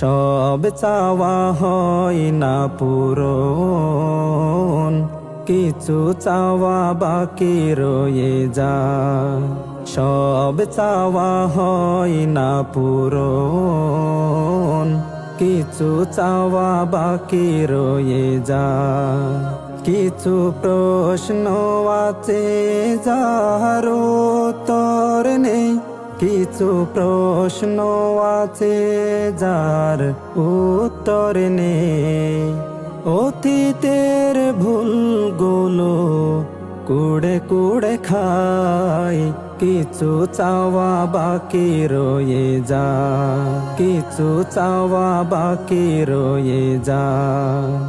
সব চাওয়া হয় না পূরণ। কিছু চাওয়া বাকি রয়ে যা সব চাওয়া হয় না পূরণ। কিছু চাওয়া বাকি রয়ে যা কিছু প্রশ্ন আছে যার নেই। কিছু প্রশ্ন আছে যার উত্তর নেই। অতীতের ভুলগুলো কুড়ে কুড়ে খাই। কিছু চাওয়া বাকি রয়ে যা। কিছু চাওয়া বাকি রয়ে যা।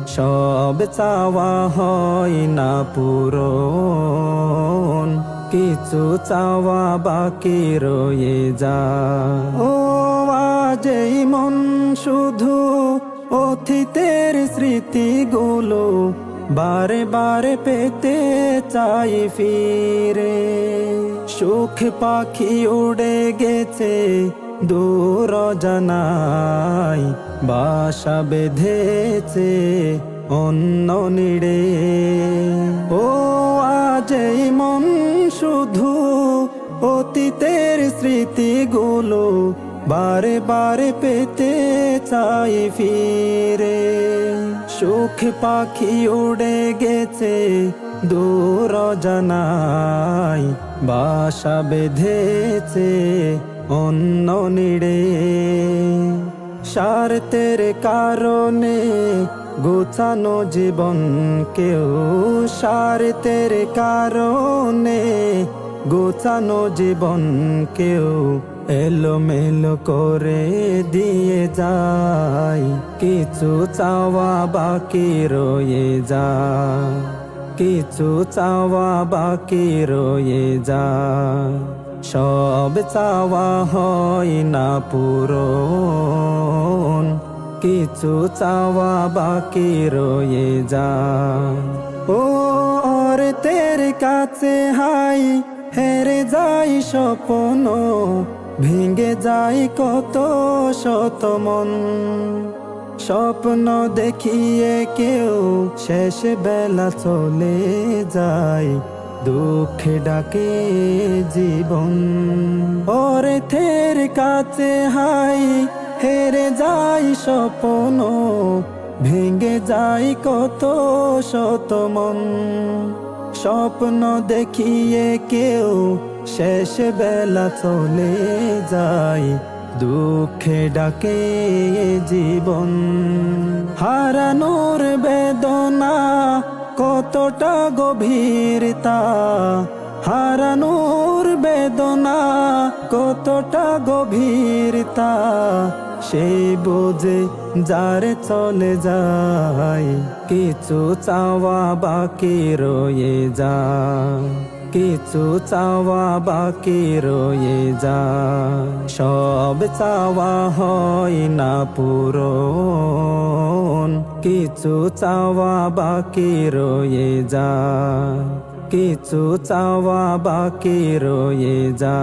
সব চাওয়া হয় না পূরণ কিছু চাওয়া বাকি রয়ে যা ও আজ মন শুধু অতীতের স্মৃতিগুলো বারে বারে পেতে চাই ফিরে। সুখ পাখি উড়ে গেছে দূর জানাই বাসা বেঁধেছে অন্য নিড়ে। ও আজ মন শুধু অতীতের স্মৃতিগুলো বারে বারে পেতে চাই ফিরে। সুখ পাখি উড়ে গেছে দূর জানাই বাসা বেঁধেছে অন্য নিড়ে। স্বার্থের কারণে গোছানো জীবন কেউ স্বার্থের কারণে গোছানো জীবন কেউ এলোমেলো করে দিয়ে যায়। কিছু চাওয়া বাকি রয়ে যা কিছু চাওয়া বাকি রয়ে যা সব চাওয়া হয় না পূরণ। কিছু চাওয়া বাকি রয়ে যা ও ওর তের কাছে হাই, হেরে যাই স্বপ্ন। ভেঙে যাই কত শত মন। স্বপ্ন দেখিয়ে কেউ শেষ বেলা চলে যায়। দুঃখে ডাকে জীবন। ওরে থের কাছে হাই, হেরে যাই স্বপ্ন। ভেঙে যাই কত শত মন। স্বপ্ন দেখিয়ে কেউ শেষ বেলা চলে যায়। দুঃখে ডাকে জীবন। হারানোর বেদনা কতটা গভীরতা, হারানোর বেদনা, কতটা গভীরতা সেই বোঝে যারে চলে যায়, কিছু চাওয়া বাকি রয়ে যা কিছু চাওয়া বাকি রয়ে যা সব চাওয়া হয় না পুরো কিছু চাওয়া বাকি রয়ে যা কিছু চাওয়া বাকি রয়ে যা